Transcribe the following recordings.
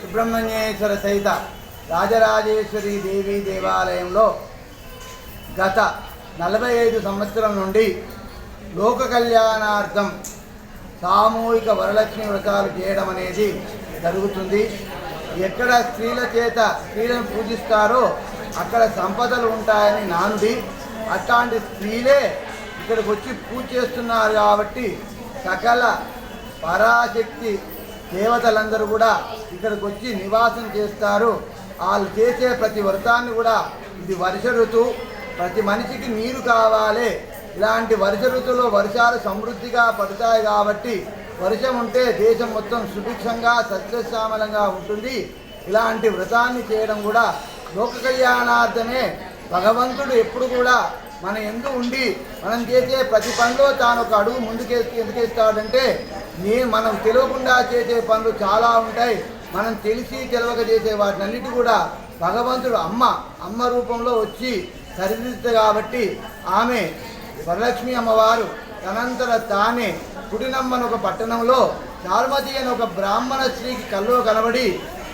సుబ్రహ్మణ్యేశ్వర సహిత రాజరాజేశ్వరి దేవి దేవాలయంలో గత నలభై ఐదు సంవత్సరం నుండి లోక కళ్యాణార్థం సామూహిక వరలక్ష్మి వ్రతాలు చేయడం అనేది జరుగుతుంది. ఎక్కడ స్త్రీల చేత స్త్రీలను పూజిస్తారో అక్కడ సంపదలు ఉంటాయని నాంది అట్లాంటి స్త్రీలే ఇక్కడికి వచ్చి పూజ చేస్తున్నారు కాబట్టి సకల పరాశక్తి దేవతలందరూ కూడా ఇక్కడికి వచ్చి నివాసం చేస్తారు. వాళ్ళు చేసే ప్రతి వ్రతాన్ని కూడా ఇది వర్ష ఋతువు ప్రతి మనిషికి నీరు కావాలి. ఇలాంటి వర్ష ఋతువులో వర్షాలు సమృద్ధిగా పడతాయి కాబట్టి వర్షం ఉంటే దేశం మొత్తం సుభిక్షంగా సస్యశ్యామలంగా ఉంటుంది. ఇలాంటి వ్రతాన్ని చేయడం కూడా లోక కళ్యాణార్థమే. భగవంతుడు ఎప్పుడు కూడా మన ఎందు ఉండి మనం చేసే ప్రతి పనిలో తాను ఒక అడుగు ముందుకేసి ఎందుకేస్తాడంటే నేను మనం తెలియకుండా చేసే పనులు చాలా ఉంటాయి. మనం తెలిసి తెలవక చేసే వాటినన్నిటి కూడా భగవంతుడు అమ్మ అమ్మ రూపంలో వచ్చి సరిదిద్దు కాబట్టి ఆమె వరలక్ష్మి అమ్మవారు తనంతర తానే పుట్టినమ్మను ఒక పట్టణంలో చారుమతి అని ఒక బ్రాహ్మణ స్త్రీకి కల్లో కనబడి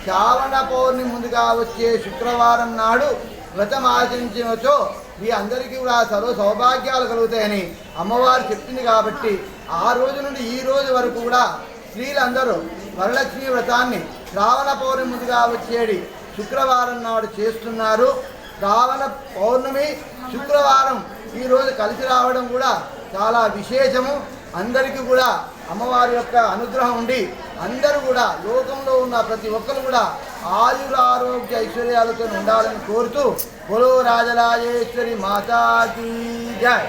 శ్రావణ పౌర్ణి ముందుగా వచ్చే శుక్రవారం నాడు వ్రతం ఆచరించినచో మీ అందరికీ కూడా సర్వ సౌభాగ్యాలు కలుగుతాయని అమ్మవారు చెప్పింది కాబట్టి ఆ రోజు నుండి ఈ రోజు వరకు కూడా స్త్రీలందరూ వరలక్ష్మి వ్రతాన్ని శ్రావణ పౌర్ణమి ముందుగా వచ్చేది శుక్రవారం నాడు చేస్తున్నారు. శ్రావణ పౌర్ణమి శుక్రవారం ఈరోజు కలిసి రావడం కూడా చాలా విశేషము. అందరికీ కూడా అమ్మవారి యొక్క అనుగ్రహం ఉండి అందరూ కూడా లోకంలో ఉన్న ప్రతి ఒక్కరు కూడా ఆయుర ఆరోగ్య ఐశ్వర్యాలతో ఉండాలని కోరుతూ బులో రాజరాజేశ్వరి మాతాకి జై.